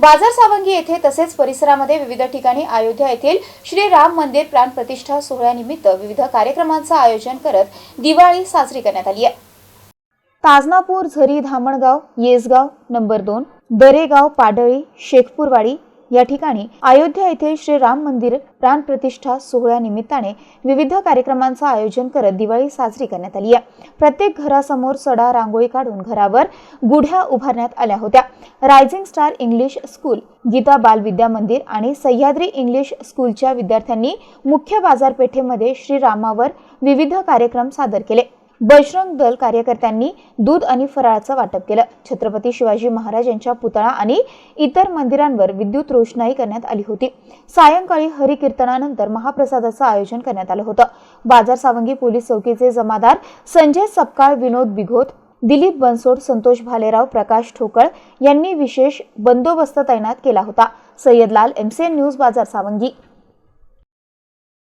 बाजार सावंगी येथे तसेच परिसरामध्ये विविध ठिकाणी अयोध्या येथील श्री राम मंदिर प्राण प्रतिष्ठा सोहळ्यानिमित्त विविध कार्यक्रमांचं आयोजन करत दिवाळी साजरी करण्यात आली आहे. ताजनापूर झरी धामणगाव येसगाव नंबर दोन दरेगाव पाडळी शेखपूरवाडी या ठिकाणी अयोध्या येथे श्री राम मंदिर प्राण प्रतिष्ठा सोहळ्यानिमित्ताने विविध कार्यक्रमांचं आयोजन करत दिवाळी साजरी करण्यात आली आहे. प्रत्येक घरासमोर सडा रांगोळी काढून घरावर गुढ्या उभारण्यात आल्या होत्या. Rising star English school Geeta Bal Vidya Mandir आणि सह्याद्री इंग्लिश स्कूलच्या विद्यार्थ्यांनी मुख्य बाजारपेठेमध्ये श्रीरामावर विविध कार्यक्रम सादर केले. बजरंग दल कार्यकर्त्यांनी दूध आणि फराळाचं वाटप केलं. छत्रपती शिवाजी महाराज यांच्या पुतळा आणि इतर मंदिरांवर विद्युत रोषणाई करण्यात आली होती. सायंकाळी हरिकीर्तनानंतर महाप्रसादाचं आयोजन करण्यात आलं होतं. बाजार सावंगी पोलीस चौकीचे जमादार संजय सपकाळ विनोद बिघोत दिलीप बनसोड संतोष भालेराव प्रकाश ठोकळ यांनी विशेष बंदोबस्त तैनात केला होता. सय्यद लाल एमसीएन न्यूज बाजार सावंगी.